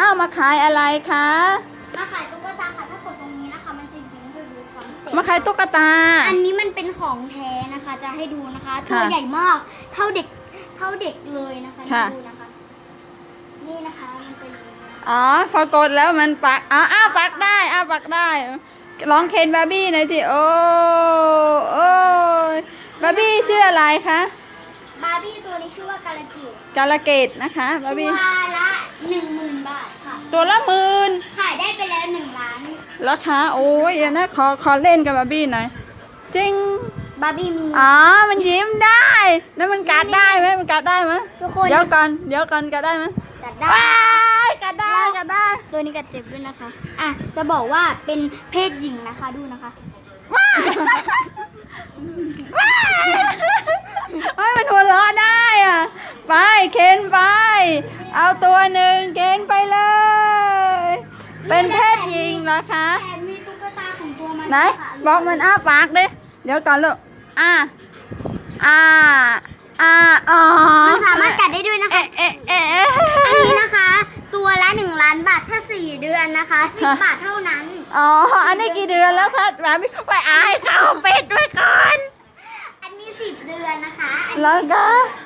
อ้าวมาขายอะไรคะ มาขายตุ๊กตาค่ะถ้ากดตรงนี้นะคะ มันจะยิงไปดูความพิเศษมาขายตุ๊กตา อันนี้มันเป็นของแท้นะคะ จะให้ดูนะคะ ตัวค่ะ ใหญ่มาก เท่าเด็ก เท่าเด็กเลยนะคะค่ะ ดูนะคะ นี่นะคะมันจะยิงนะคะอ๋อพอกดแล้วมันปักอ๋ออ้าวปักได้อ้าวปักได้ร้องเคนบาร์บี้หน่อยสิโอ้โอ้ยบาร์บี้ชื่ออะไรคะบาร์บี้ตัวนี้ชื่อว่าการากิวกาลเกตนะคะบาร์บี้ตัวละหนึ่งหมื่นบาทค่ะ ตัวละหมื่นขายได้ไปแล้วหนึ่งล้านราคาโอ้ยเดี๋ยวนะขอขอเล่นกับบาร์บี้หน่อยจริงบาร์บี้มี อ๋อมันยิ้มได้ แล้วมันกัดได้ไหมมันกัดได้ไหมทุกคน เดี๋ยวก่อนเดี๋ยวก่อนกัดได้ไหมกัดได้ว้ายกัดได้กัดได้ ตัวนี้กัดเจ็บด้วยนะคะ อะจะบอกว่าเป็นเพศหญิงนะคะดูนะคะว้ายว้ายเฮ้ยมันหัวเราะได้อะ ไปเข็นไป เอาตัวหนึ่งเข็นไปเลย เป็นเพศหญิงเหรอคะ แต่มีตุ๊กตาของตัวมันไหน ค่ะบอกมันอ้าปากดิ เดี๋ยวก่อนลูกอ่าอ่าอ่าอ๋อมันสามารถกัดได้ด้วยนะคะ เอ๊ะเอ๊ะเอ๊ะอันนี้นะคะ ตัวละหนึ่งล้านบาทถ้าสี่เดือนนะคะสิบบาทเท่านั้น อ๋อ อันนี้กี่เดือนแล้วคะแบบไปอายเขาปิดไว้ก่อน อันนี้สิบเดือนนะคะอันนี้แล้วก็ส